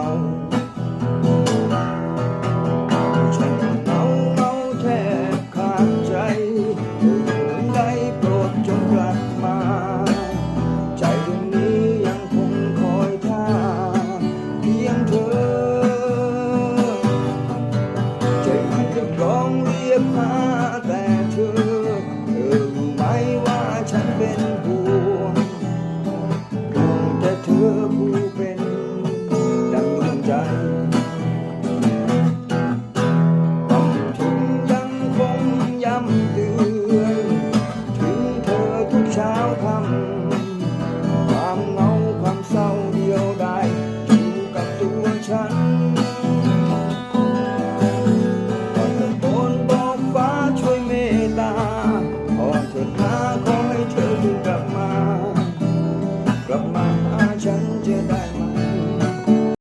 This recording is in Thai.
าฉันเมาเมาแทบขาดใจอยู่ได้โปรดจงกลับมา ใจดวงนี้ยังคงคอยท่าเพียงเธอ ใจมันจะร้องเรียกหาแต่เธอ เธอรู้ไหมว่าฉันเป็นผู้ เช้าค่ำความเหงาความเศร้าเดียวดายอยู่กับตัวฉันก็ตะโกนบอกฟ้าช่วยเมตตาขอเถิดนาขอให้เธอถึงกลับมา กลับมาหาฉันจะได้